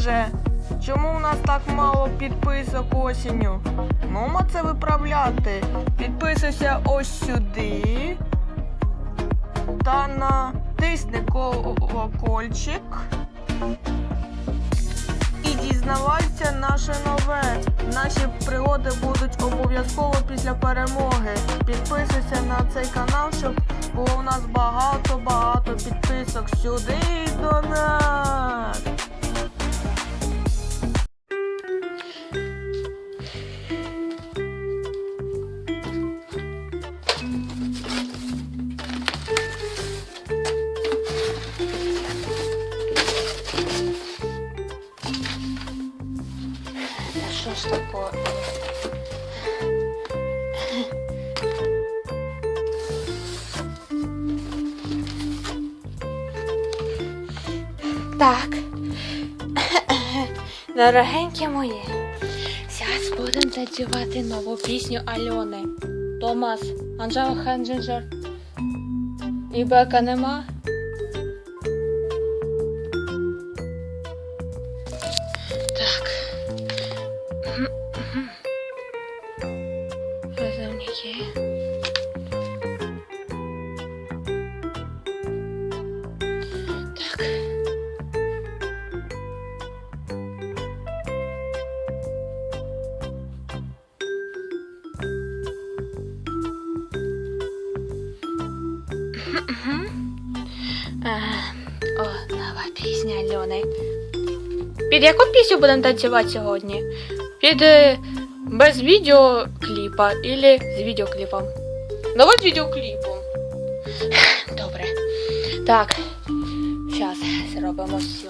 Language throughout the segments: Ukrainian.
Боже, чому у нас так мало підписок осінню? Нумо це виправляти. Підписуйся ось сюди. Та натисни колокольчик. І дізнавайся наше нове. Наші пригоди будуть обов'язково після перемоги. Підписуйся на цей канал, щоб було у нас багато-багато підписок сюди до нас. Ж таке? Так. Дорогенькі мої. Зараз будемо танцювати нову пісню Альони. Томас, Анжела Хенджинджер. І Бека нема. Розумники. Так. Е, пісня Альони. Під яку пісню будемо танцювати сьогодні? Під е, без відеокліпа или з відеокліпом? Давай з відеокліпом. Добре. Так. Зараз зробимо все.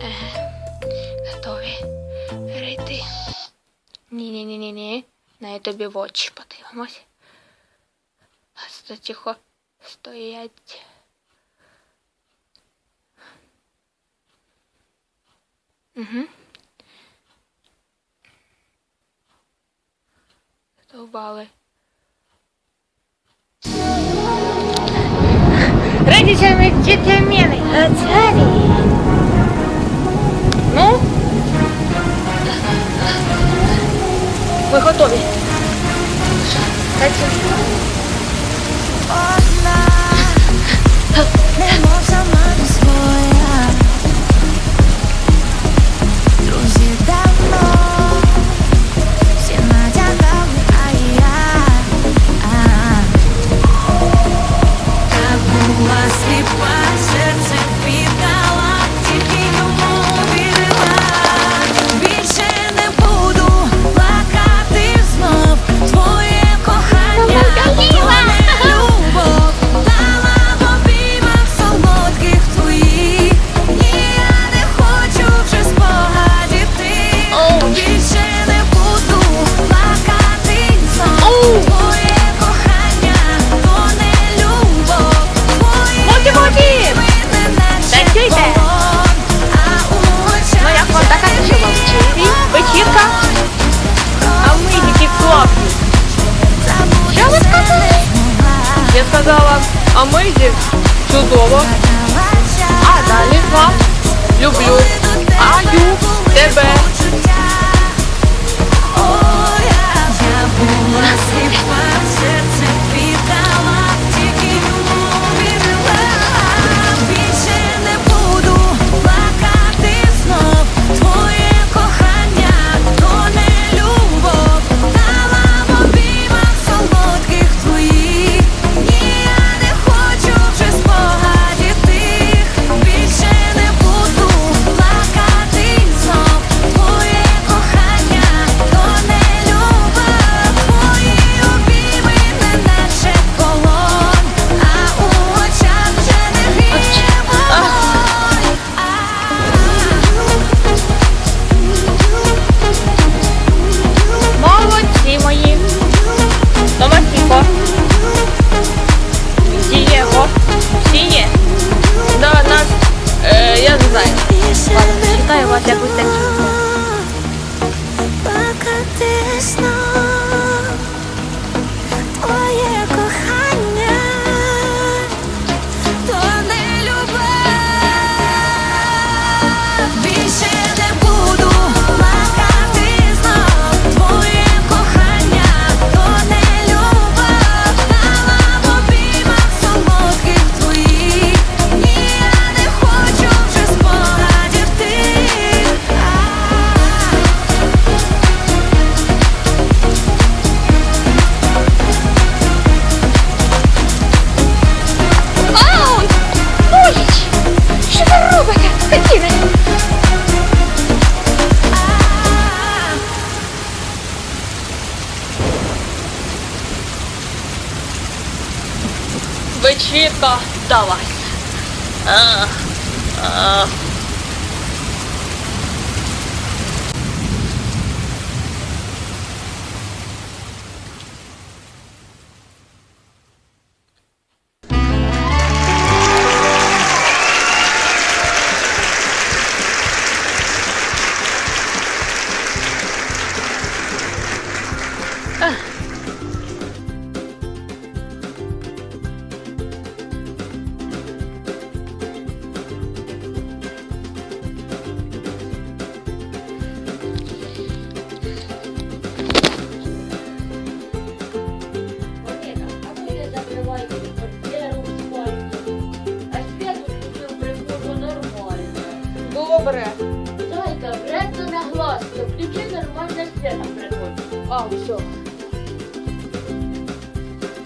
Готові перейти. Ні-ні-ні-ні-ні. На тобі в очі подивимось. Сто тихо стоять. Угу. Довбали. Родителями джентльмены. Цари. Ми готові. Немов Я сказала, зі чудово. А далі два люблю. Аю тебе. Я була Вечірка вдалась. А, а. Добре. Вредно на глаз, включи нормальне світло приходить. А, все.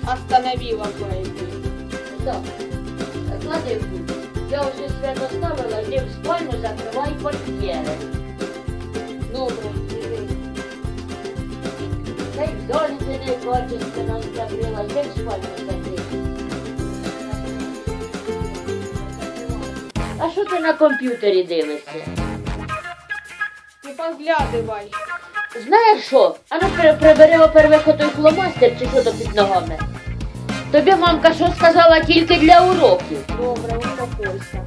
Остановила бейби. Так, клади. Я вже свято ставила, йди в спальню, закривай портьєри. Добре. Та й в зоні сиди, нам закрила, йди в спальню закрий. А що ти на комп'ютері дивишся? Не поглядывай. Знаєш що? А ну при- прибери опервих отой фломастер чи що то під ногами. Тобі мамка що сказала тільки для уроків. Добре, успокойся.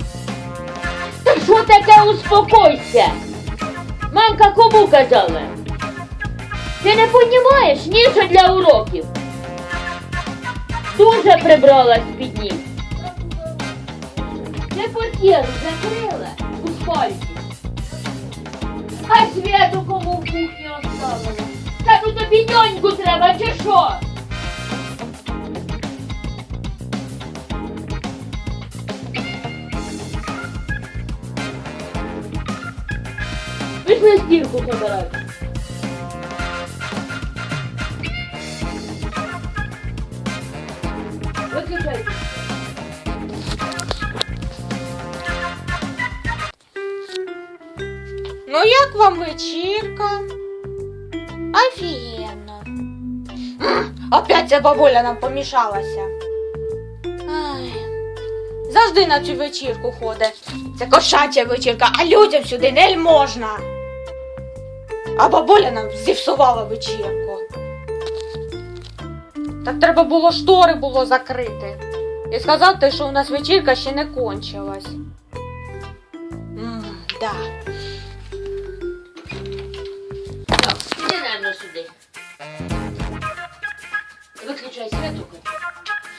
Та що таке успокойся? Мамка кому казала? Ти не понімаєш, ні, що для уроків. Дуже прибралась під ним. Ти портєру закрила у спальні. А світу кому в кухні оставила? Та ну тобі ньоньку треба, чи що? Пішли стірку забирати. Виключайте. Ну як вам вечірка? Офігенно. Опять ця бабуля нам помішалася. Ай. Завжди на цю вечірку ходить. Це кошача вечірка, а людям сюди не можна. А бабуля нам зіпсувала вечірку. Так треба було штори було закрити. І сказати, що у нас вечірка ще не кончилась. М, да. Сюди. Виключай світу.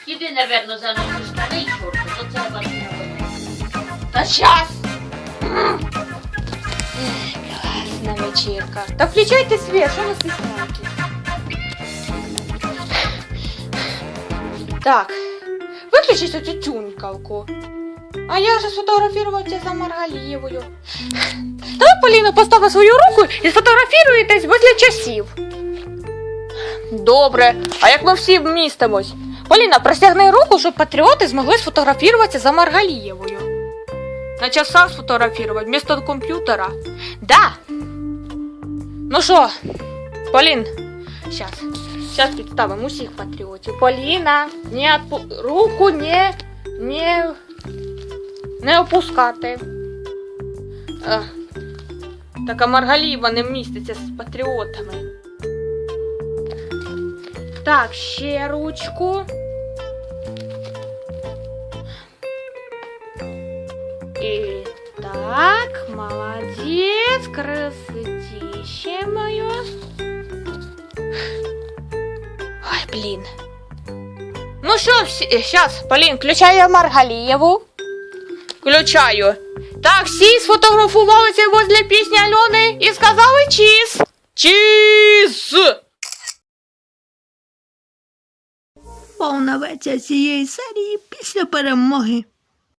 Іди, наверно, заносиш штани і шорти, то це бачимо. Та щас! Класна вечірка. Та включайте світ, що ви стесняєтесь? Так, виключіть цю тюнькалку. А я же сфотографуватися за Маргалієвою. Давай, Поліна, постави свою руку і сфотографіруєтесь возле часів. Добре, а як ми всі вмістимось? Поліна, простягни руку, щоб патріоти змогли сфотографуватися за Маргалієвою. На часах сфотографувати вместо комп'ютера. Да. Ну що, Полін, сейчас. Сейчас представим усіх патріотів. Поліна, не отпу... руку не, не, не опускати. А. Так, а Маргалієва не міститься з патріотами. Так, ще ручку. І так, молодець. з красотищемою. Ой, блін. Ну що, зараз, Полін, включаю Маргалієву. Включаю. Так, всі сфотографувалися возле пісні Альони і сказали чіз. Чіз! Повна версія цієї серії після перемоги.